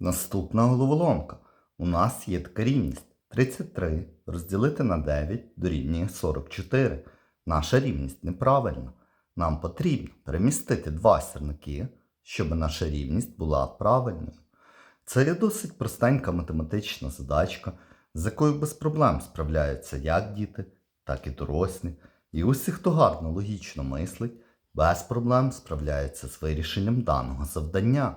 Наступна головоломка. У нас є така рівність. 33 розділити на 9 дорівнює 44. Наша рівність неправильна. Нам потрібно перемістити два сірники, щоб наша рівність була правильною. Це є досить простенька математична задачка, з якою без проблем справляються як діти, так і дорослі. І усі, хто гарно логічно мислить, без проблем справляються з вирішенням даного завдання.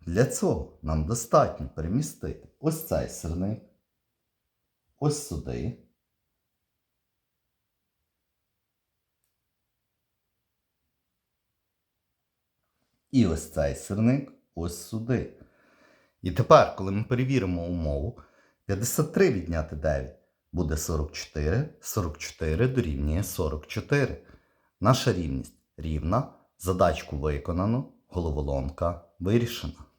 Для цього нам достатньо перемістити ось цей сирник, ось сюди. І ось цей сирник ось сюди. І тепер, коли ми перевіримо умову, 53 відняти 9 буде 44, 44 дорівнює 44. Наша рівність рівна, задачку виконано, головоломка вирішена.